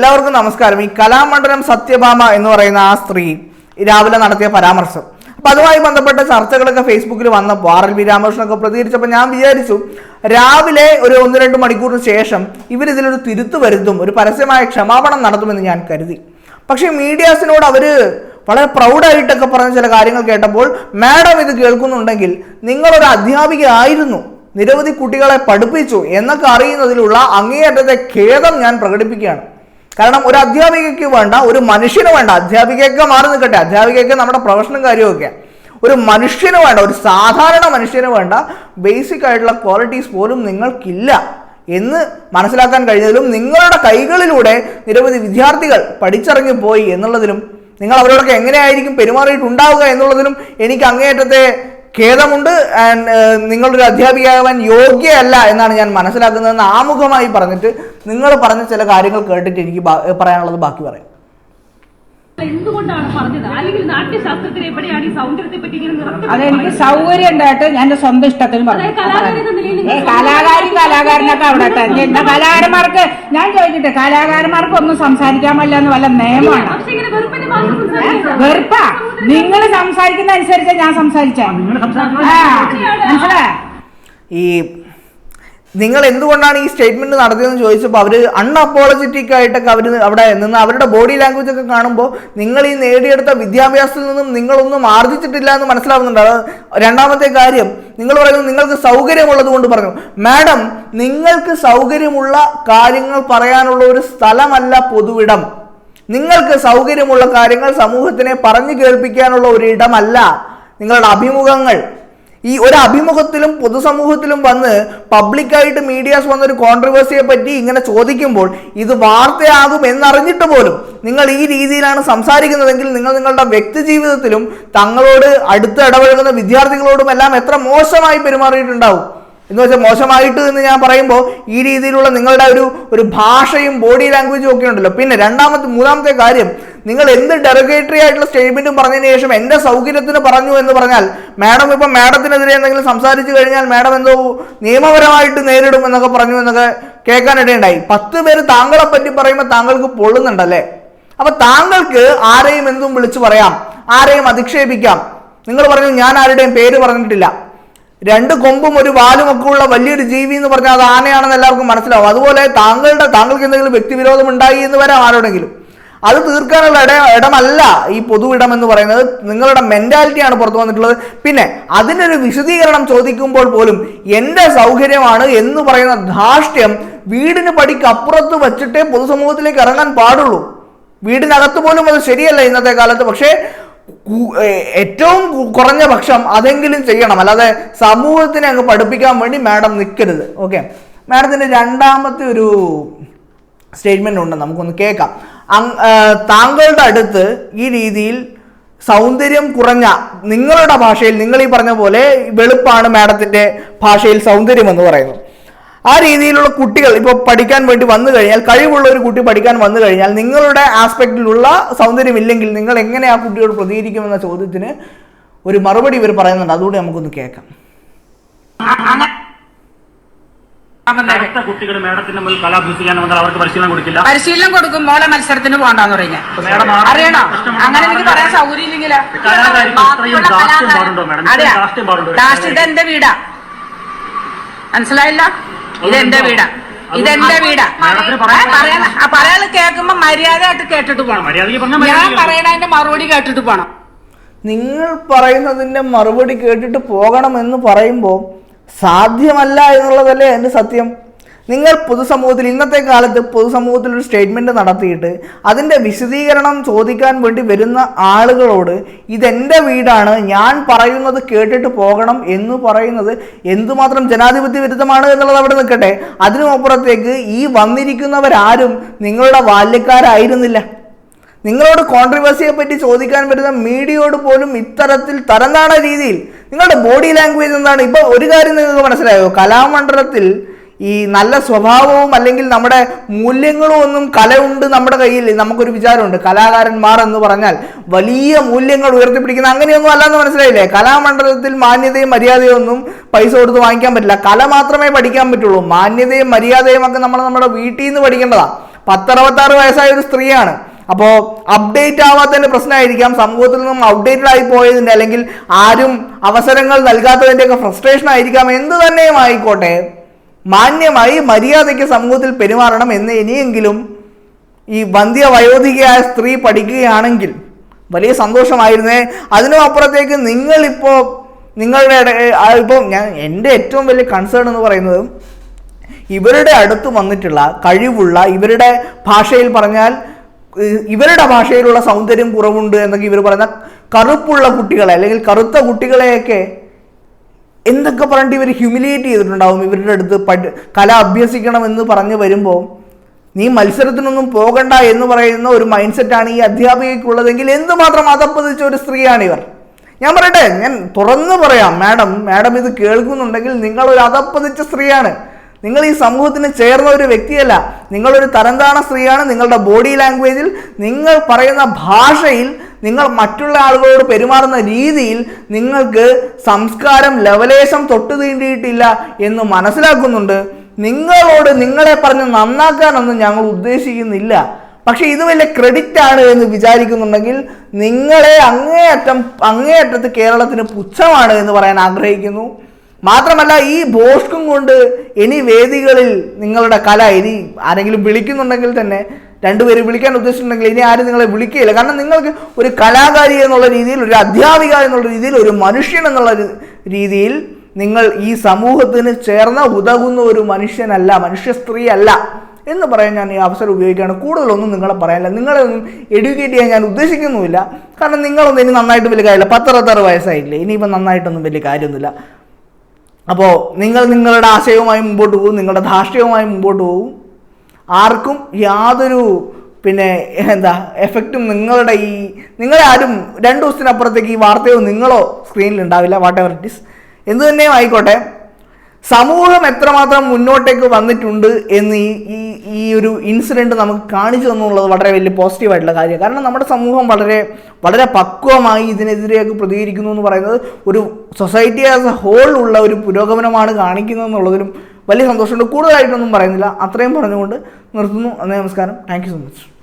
എല്ലാവർക്കും നമസ്കാരം. ഈ കലാമണ്ഡലം സത്യഭാമ എന്ന് പറയുന്ന ആ സ്ത്രീ രാവിലെ നടത്തിയ പരാമർശം. അപ്പൊ അതുമായി ബന്ധപ്പെട്ട ചർച്ചകളൊക്കെ ഫേസ്ബുക്കിൽ വന്നപ്പോൾ ആർ എൽ വി രാമകൃഷ്ണനൊക്കെ പ്രതികരിച്ചപ്പോൾ ഞാൻ വിചാരിച്ചു രാവിലെ ഒരു ഒന്ന് രണ്ട് മണിക്കൂറിന് ശേഷം ഇവരിതിലൊരു തിരുത്തു വരുത്തും ഒരു പരസ്യമായ ക്ഷമാപണം നടത്തുമെന്ന് ഞാൻ കരുതി. പക്ഷേ മീഡിയാസിനോട് അവർ വളരെ പ്രൗഡായിട്ടൊക്കെ പറഞ്ഞ ചില കാര്യങ്ങൾ കേട്ടപ്പോൾ മാഡം ഇത് കേൾക്കുന്നുണ്ടെങ്കിൽ നിങ്ങളൊരു അധ്യാപിക ആയിരുന്നു നിരവധി കുട്ടികളെ പഠിപ്പിച്ചു എന്നൊക്കെ അറിയുന്നതിലുള്ള അങ്ങേയറ്റത്തെ ഖേദം ഞാൻ പ്രകടിപ്പിക്കുകയാണ്. കാരണം ഒരു അധ്യാപികയ്ക്ക് വേണ്ട ഒരു മനുഷ്യന് വേണ്ട അധ്യാപികയൊക്കെ മാറി നിൽക്കട്ടെ. അധ്യാപികയൊക്കെ നമ്മുടെ പ്രൊഫഷണൽ കാര്യമൊക്കെ ഒരു മനുഷ്യന് വേണ്ട ഒരു സാധാരണ മനുഷ്യന് വേണ്ട ബേസിക് ആയിട്ടുള്ള ക്വാളിറ്റീസ് പോലും നിങ്ങൾക്കില്ല എന്ന് മനസ്സിലാക്കാൻ കഴിഞ്ഞതിലും നിങ്ങളുടെ കൈകളിലൂടെ നിരവധി വിദ്യാർത്ഥികൾ പഠിച്ചിറങ്ങിപ്പോയി എന്നുള്ളതിലും നിങ്ങൾ അവരോടൊക്കെ എങ്ങനെയായിരിക്കും പെരുമാറിയിട്ടുണ്ടാവുക എന്നുള്ളതിലും എനിക്ക് അങ്ങേയറ്റത്തെ ഖേദമുണ്ട് ആൻഡ് നിങ്ങളൊരു അധ്യാപികയാവാൻ യോഗ്യയല്ല എന്നാണ് ഞാൻ മനസ്സിലാക്കുന്നതെന്ന് ആമുഖമായി പറഞ്ഞിട്ട് നിങ്ങൾ പറഞ്ഞ ചില കാര്യങ്ങൾ കേട്ടിട്ട് എനിക്ക് പറയാനുള്ളത് ബാക്കി പറയാം. എന്തുകൊണ്ടാണ് പറഞ്ഞത്? അല്ലെങ്കിൽ നാട്യശാസ്ത്രത്തിൽ എവിടെയാണ് ഈ സൗന്ദര്യത്തെ പറ്റി ഇങ്ങനെ അതെനിക്ക് സൗകര്യം ഉണ്ടായിട്ട് ഞാൻ സ്വന്തം ഇഷ്ടത്തിന് പറഞ്ഞു. അതായത് കലാകാരനൊക്കെ അവിടെ തന്നെ എന്താ കലാകാരന്മാർക്ക് ഞാൻ ചോദിക്കട്ടെ കലാകാരന്മാർക്ക് ഒന്നും സംസാരിക്കാൻ പറ്റില്ല എന്ന് വല്ല നിയമമാണ്? വെറുപ്പാ? നിങ്ങൾ സംസാരിക്കുന്ന അനുസരിച്ച് ഞാൻ സംസാരിച്ചേ? ആ മനസ്സിലാ ഈ നിങ്ങൾ എന്തുകൊണ്ടാണ് ഈ സ്റ്റേറ്റ്മെന്റ് നടത്തിയതെന്ന് ചോദിച്ചപ്പോൾ അവർ അൺഅപ്പോളജറ്റിക് ആയിട്ടൊക്കെ അവർ അവിടെ നിന്ന് അവരുടെ ബോഡി ലാംഗ്വേജ് ഒക്കെ കാണുമ്പോൾ നിങ്ങൾ ഈ നേടിയെടുത്ത വിദ്യാഭ്യാസത്തിൽ നിന്നും നിങ്ങളൊന്നും ആർജിച്ചിട്ടില്ല എന്ന് മനസ്സിലാവുന്നുണ്ട്. അത് രണ്ടാമത്തെ കാര്യം നിങ്ങൾ പറയുന്നത് നിങ്ങൾക്ക് സൗകര്യമുള്ളത് കൊണ്ട് പറഞ്ഞു. മാഡം നിങ്ങൾക്ക് സൗകര്യമുള്ള കാര്യങ്ങൾ പറയാനുള്ള ഒരു സ്ഥലമല്ല പൊതുവിടം. നിങ്ങൾക്ക് സൗകര്യമുള്ള കാര്യങ്ങൾ സമൂഹത്തിനെ പറഞ്ഞു കേൾപ്പിക്കാനുള്ള ഒരു ഇടമല്ല. നിങ്ങളുടെ അഭിമുഖങ്ങൾ ഈ ഒരു അഭിമുഖത്തിലും പൊതുസമൂഹത്തിലും വന്ന് പബ്ലിക്കായിട്ട് മീഡിയാസ് വന്ന ഒരു കോൺട്രവേഴ്സിയെ പറ്റി ഇങ്ങനെ ചോദിക്കുമ്പോൾ ഇത് വാർത്തയാകും എന്നറിഞ്ഞിട്ട് പോലും നിങ്ങൾ ഈ രീതിയിലാണ് സംസാരിക്കുന്നതെങ്കിൽ നിങ്ങൾ നിങ്ങളുടെ വ്യക്തി ജീവിതത്തിലും തങ്ങളോട് അടുത്ത് ഇടപഴകുന്ന വിദ്യാർത്ഥികളോടും എല്ലാം എത്ര മോശമായി പെരുമാറിയിട്ടുണ്ടാവും. എന്ന് വെച്ചാൽ മോശമായിട്ട് എന്ന് ഞാൻ പറയുമ്പോൾ ഈ രീതിയിലുള്ള നിങ്ങളുടെ ഒരു ഒരു ഭാഷയും ബോഡി ലാംഗ്വേജും ഒക്കെ ഉണ്ടല്ലോ. പിന്നെ രണ്ടാമത്തെ മൂന്നാമത്തെ കാര്യം നിങ്ങൾ എന്ത് ഡെറഗേറ്ററി ആയിട്ടുള്ള സ്റ്റേറ്റ്മെന്റും പറഞ്ഞതിന് ശേഷം എന്റെ സൗകര്യത്തിന് പറഞ്ഞു എന്ന് പറഞ്ഞാൽ മാഡം ഇപ്പം മാഡത്തിനെതിരെ എന്തെങ്കിലും സംസാരിച്ചു കഴിഞ്ഞാൽ മാഡം എന്തോ നിയമപരമായിട്ട് നേരിടും എന്നൊക്കെ പറഞ്ഞു എന്നൊക്കെ കേൾക്കാനിടയുണ്ടായി. പത്ത് പേര് താങ്കളെ പറ്റി പറയുമ്പോൾ താങ്കൾക്ക് പൊള്ളുന്നുണ്ടല്ലേ? അപ്പൊ താങ്കൾക്ക് ആരെയും എന്തും വിളിച്ചു പറയാം ആരെയും അധിക്ഷേപിക്കാം. നിങ്ങൾ പറഞ്ഞു ഞാൻ ആരുടെയും പേര് പറഞ്ഞിട്ടില്ല. രണ്ട് കൊമ്പും ഒരു വാലും ഒക്കെ ഉള്ള വലിയൊരു ജീവി എന്ന് പറഞ്ഞാൽ അത് ആനയാണെന്ന് എല്ലാവർക്കും മനസ്സിലാവും. അതുപോലെ താങ്കളുടെ താങ്കൾക്ക് എന്തെങ്കിലും വ്യക്തിവിരോധം ഉണ്ടായി എന്ന് വരാം ആരോടെങ്കിലും. അത് തീർക്കാനുള്ള ഇട ഇടമല്ല ഈ പൊതു ഇടം എന്ന് പറയുന്നത്. നിങ്ങളുടെ മെന്റാലിറ്റിയാണ് പുറത്തു വന്നിട്ടുള്ളത്. പിന്നെ അതിനൊരു വിശദീകരണം ചോദിക്കുമ്പോൾ പോലും എന്റെ സൗകര്യമാണ് എന്ന് പറയുന്ന ധാർഷ്ട്യം വീടിന് പടിക്കപ്പുറത്ത് വച്ചിട്ടേ പൊതുസമൂഹത്തിലേക്ക് ഇറങ്ങാൻ പാടുള്ളൂ. വീടിനകത്ത് പോലും അത് ശരിയല്ല ഇന്നത്തെ കാലത്ത്. പക്ഷേ ഏറ്റവും കുറഞ്ഞ പക്ഷം അതെങ്കിലും ചെയ്യണം. അല്ലാതെ സമൂഹത്തിനെ അങ്ങ് പഠിപ്പിക്കാൻ വേണ്ടി മാഡം നിൽക്കരുത് ഓക്കെ? മാഡത്തിന്റെ രണ്ടാമത്തെ ഒരു സ്റ്റേറ്റ്മെന്റ് ഉണ്ട്. നമുക്കൊന്ന് കേൾക്കാം. താങ്കളുടെ അടുത്ത് ഈ രീതിയിൽ സൗന്ദര്യം കുറഞ്ഞ നിങ്ങളുടെ ഭാഷയിൽ നിങ്ങൾ ഈ പറഞ്ഞ പോലെ വെളുപ്പാണ് മാഡത്തിന്റെ ഭാഷയിൽ സൗന്ദര്യം എന്ന് പറയുന്നത് ആ രീതിയിലുള്ള കുട്ടികൾ ഇപ്പോൾ പഠിക്കാൻ വേണ്ടി വന്നു കഴിഞ്ഞാൽ കഴിവുള്ള ഒരു കുട്ടി പഠിക്കാൻ വന്നു കഴിഞ്ഞാൽ നിങ്ങളുടെ ആസ്പെക്റ്റിലുള്ള സൗന്ദര്യം ഇല്ലെങ്കിൽ നിങ്ങൾ എങ്ങനെ ആ കുട്ടിയോട് പ്രതികരിക്കുമെന്ന ചോദ്യത്തിന് ഒരു മറുപടി ഇവർ പറയുന്നുണ്ട്. അതുകൂടി നമുക്കൊന്ന് കേൾക്കാം. അടുത്ത കുട്ടികൾ മേഡത്തിന്റെ മുന്നിൽ കലാഭ്യസിക്കാൻ വന്നാൽ അവർക്ക് പരിശീലനം കൊടുക്കില്ല? പരിശീലനം കൊടുക്കും മോളെ മത്സരത്തിന് പോകണ്ടെന്ന് പറയുന്നത് മേഡം അറിയണോ? അങ്ങനെ എനിക്ക് പറയാൻ സൗകര്യം ഇല്ലെങ്കിലോ ഇത് എന്റെ വീടാ. മനസ്സിലായില്ല? ഇത് എന്റെ വീടാ. ഇതെന്റെ വീടാ. പറയാൻ കേൾക്കുമ്പോ മര്യാദയായിട്ട് കേട്ടിട്ട് പോകണം ഞാൻ പറയണതിന്റെ മറുപടി കേട്ടിട്ട് പോകണം നിങ്ങൾ പറയുന്നതിന്റെ മറുപടി കേട്ടിട്ട് പോകണം എന്ന് പറയുമ്പോൾ സാധ്യമല്ല എന്നുള്ളതല്ലേ എന്റെ സത്യം? നിങ്ങൾ പൊതുസമൂഹത്തിൽ ഇന്നത്തെ കാലത്ത് പൊതുസമൂഹത്തിൽ ഒരു സ്റ്റേറ്റ്മെന്റ് നടത്തിയിട്ട് അതിന്റെ വിശദീകരണം ചോദിക്കാൻ വേണ്ടി വരുന്ന ആളുകളോട് ഇതെന്റെ വീടാണ് ഞാൻ പറയുന്നത് കേട്ടിട്ട് പോകണം എന്ന് പറയുന്നത് എന്തുമാത്രം ജനാധിപത്യ വിരുദ്ധമാണ് എന്നുള്ളത് അവിടെ നിൽക്കട്ടെ. അതിനുമപ്പുറത്തേക്ക് ഈ വന്നിരിക്കുന്നവരാരും നിങ്ങളുടെ ബാല്യക്കാരായിരുന്നില്ല. നിങ്ങളോട് കോൺട്രവേഴ്സിയെ പറ്റി ചോദിക്കാൻ വരുന്ന മീഡിയയോട് പോലും ഇത്തരത്തിൽ തരംതാണ രീതിയിൽ നിങ്ങളുടെ ബോഡി ലാംഗ്വേജ് എന്താണ്? ഇപ്പൊ ഒരു കാര്യം നിങ്ങൾക്ക് മനസ്സിലായോ? കലാമണ്ഡലത്തിൽ ഈ നല്ല സ്വഭാവവും അല്ലെങ്കിൽ നമ്മുടെ മൂല്യങ്ങളും ഒന്നും കലയുണ്ട് നമ്മുടെ കയ്യിൽ. നമുക്കൊരു വിചാരമുണ്ട്. കലാകാരന്മാർ എന്ന് പറഞ്ഞാൽ വലിയ മൂല്യങ്ങൾ ഉയർത്തിപ്പിടിക്കുന്ന അങ്ങനെയൊന്നും അല്ല എന്ന് മനസ്സിലായില്ലേ? കലാമണ്ഡലത്തിൽ മാന്യതയും മര്യാദയും ഒന്നും പൈസ കൊടുത്ത് വാങ്ങിക്കാൻ പറ്റില്ല. കല മാത്രമേ പഠിക്കാൻ പറ്റുള്ളൂ. മാന്യതയും മര്യാദയും ഒക്കെ നമ്മൾ നമ്മുടെ വീട്ടിൽ നിന്ന് പഠിക്കേണ്ടതാണ് പത്തറുപത്താറ് വയസ്സായ ഒരു സ്ത്രീയാണ്. അപ്പോൾ അപ്ഡേറ്റ് ആവാത്തതിന്റെ പ്രശ്നമായിരിക്കാം. സമൂഹത്തിൽ നിന്നും അപ്ഡേറ്റഡ് ആയി പോയതിന്റെ അല്ലെങ്കിൽ ആരും അവസരങ്ങൾ നൽകാത്തതിന്റെയൊക്കെ ഫ്രസ്ട്രേഷൻ ആയിരിക്കാം. എന്ത് തന്നെയും ആയിക്കോട്ടെ. മാന്യമായി മര്യാദയ്ക്ക് സമൂഹത്തിൽ പെരുമാറണം എന്ന് ഇനിയെങ്കിലും ഈ വന്ധ്യ വയോധികയായ സ്ത്രീ പഠിക്കുകയാണെങ്കിൽ വലിയ സന്തോഷമായിരുന്നേ. അതിനും അപ്പുറത്തേക്ക് നിങ്ങളിപ്പോൾ നിങ്ങളുടെ ഇപ്പം ഞാൻ എന്റെ ഏറ്റവും വലിയ കൺസേൺ എന്ന് പറയുന്നത് ഇവരുടെ അടുത്ത് വന്നിട്ടുള്ള കഴിവുള്ള ഇവരുടെ ഭാഷയിൽ പറഞ്ഞാൽ ഇവരുടെ ഭാഷയിലുള്ള സൗന്ദര്യം കുറവുണ്ട് എന്നൊക്കെ ഇവർ പറയുന്ന കറുപ്പുള്ള കുട്ടികളെ അല്ലെങ്കിൽ കറുത്ത കുട്ടികളെയൊക്കെ എന്തൊക്കെ പറഞ്ഞിട്ട് ഇവർ ഹ്യൂമിലിയേറ്റ് ചെയ്തിട്ടുണ്ടാവും? ഇവരുടെ അടുത്ത് പഠി കല അഭ്യസിക്കണം എന്ന് പറഞ്ഞു വരുമ്പോൾ നീ മത്സരത്തിനൊന്നും പോകണ്ട എന്ന് പറയുന്ന ഒരു മൈൻഡ് സെറ്റാണ് ഈ അധ്യാപികയ്ക്കുള്ളതെങ്കിൽ എന്തുമാത്രം അതപ്പതിച്ച ഒരു സ്ത്രീയാണ് ഇവർ. ഞാൻ പറയട്ടെ ഞാൻ തുറന്നു പറയാം. മാഡം മാഡം ഇത് കേൾക്കുന്നുണ്ടെങ്കിൽ നിങ്ങളൊരു അതപ്പതിച്ച സ്ത്രീയാണ്. നിങ്ങൾ ഈ സമൂഹത്തിന് ചേർന്ന ഒരു വ്യക്തിയല്ല. നിങ്ങളൊരു തരംതാണ സ്ത്രീയാണ് നിങ്ങളുടെ ബോഡി ലാംഗ്വേജിൽ നിങ്ങൾ പറയുന്ന ഭാഷയിൽ നിങ്ങൾ മറ്റുള്ള ആളുകളോട് പെരുമാറുന്ന രീതിയിൽ നിങ്ങൾക്ക് സംസ്കാരം ലവലേശം തൊട്ടു തീണ്ടിയിട്ടില്ല എന്ന് മനസ്സിലാക്കുന്നുണ്ട്. നിങ്ങളോട് നിങ്ങളെ പറഞ്ഞ് നന്നാക്കാനൊന്നും ഞങ്ങൾ ഉദ്ദേശിക്കുന്നില്ല. പക്ഷെ ഇത് വലിയ ക്രെഡിറ്റ് ആണ് എന്ന് വിചാരിക്കുന്നുണ്ടെങ്കിൽ നിങ്ങളെ അങ്ങേയറ്റം അങ്ങേയറ്റത്ത് കേരളത്തിന് പുച്ഛമാണ് എന്ന് പറയാൻ ആഗ്രഹിക്കുന്നു. മാത്രമല്ല ഈ ബോഷ്കും കൊണ്ട് ഇനി വേദികളിൽ നിങ്ങളുടെ കല ഇനി ആരെങ്കിലും വിളിക്കുന്നുണ്ടെങ്കിൽ തന്നെ രണ്ടുപേരും വിളിക്കാൻ ഉദ്ദേശിച്ചിട്ടുണ്ടെങ്കിൽ ഇനി ആരും നിങ്ങളെ വിളിക്കുകയില്ല. കാരണം നിങ്ങൾക്ക് ഒരു കലാകാരി എന്നുള്ള രീതിയിൽ ഒരു അധ്യാപിക എന്നുള്ള രീതിയിൽ ഒരു മനുഷ്യൻ എന്നുള്ള രീതിയിൽ നിങ്ങൾ ഈ സമൂഹത്തിന് ചേർന്ന ഉതകുന്ന ഒരു മനുഷ്യനല്ല മനുഷ്യ സ്ത്രീ അല്ല എന്ന് പറയാൻ ഞാൻ ഈ അവസരം ഉപയോഗിക്കുകയാണ്. കൂടുതലൊന്നും നിങ്ങളെ പറയാനില്ല. നിങ്ങളെ ഒന്നും എഡ്യൂക്കേറ്റ് ചെയ്യാൻ ഞാൻ ഉദ്ദേശിക്കുന്നുമില്ല. കാരണം നിങ്ങളൊന്നും ഇനി നന്നായിട്ട് വലിയ കാര്യമില്ല. പത്തറുപത്താറ് വയസ്സായില്ലേ ഇനിയിപ്പോൾ നന്നായിട്ടൊന്നും വലിയ കാര്യമൊന്നുമില്ല. അപ്പോൾ നിങ്ങൾ നിങ്ങളുടെ ആശയവുമായി മുമ്പോട്ട് പോകും നിങ്ങളുടെ ധാർഷ്ട്യവുമായി മുമ്പോട്ട് പോകും. ആർക്കും യാതൊരു പിന്നെ എന്താ എഫക്റ്റും നിങ്ങളുടെ ഈ നിങ്ങളാരും രണ്ട് ദിവസത്തിനപ്പുറത്തേക്ക് ഈ വാർത്തയോ നിങ്ങളോ സ്ക്രീനിൽ ഉണ്ടാവില്ല വാട്ട് എവർ ഇറ്റ് ഇസ് എന്തു തന്നെയും ആയിക്കോട്ടെ സമൂഹം എത്രമാത്രം മുന്നോട്ടേക്ക് വന്നിട്ടുണ്ട് എന്ന് ഈ ഈ ഈ ഒരു ഇൻസിഡന്റ് നമുക്ക് കാണിച്ചു തന്നുള്ളത് വളരെ വലിയ പോസിറ്റീവായിട്ടുള്ള കാര്യമാണ്. കാരണം നമ്മുടെ സമൂഹം വളരെ വളരെ പക്വമായി ഇതിനെതിരെയൊക്കെ പ്രതികരിക്കുന്നു എന്ന് പറയുന്നത് ഒരു സൊസൈറ്റി ആസ് എ ഹോൾ ഉള്ള ഒരു പുരോഗമനമാണ് കാണിക്കുന്നത് എന്നുള്ളതിലും വലിയ സന്തോഷമുണ്ട്. കൂടുതലായിട്ടൊന്നും പറയുന്നില്ല. അത്രയും പറഞ്ഞുകൊണ്ട് നിർത്തുന്നു. നമസ്കാരം. Thank so much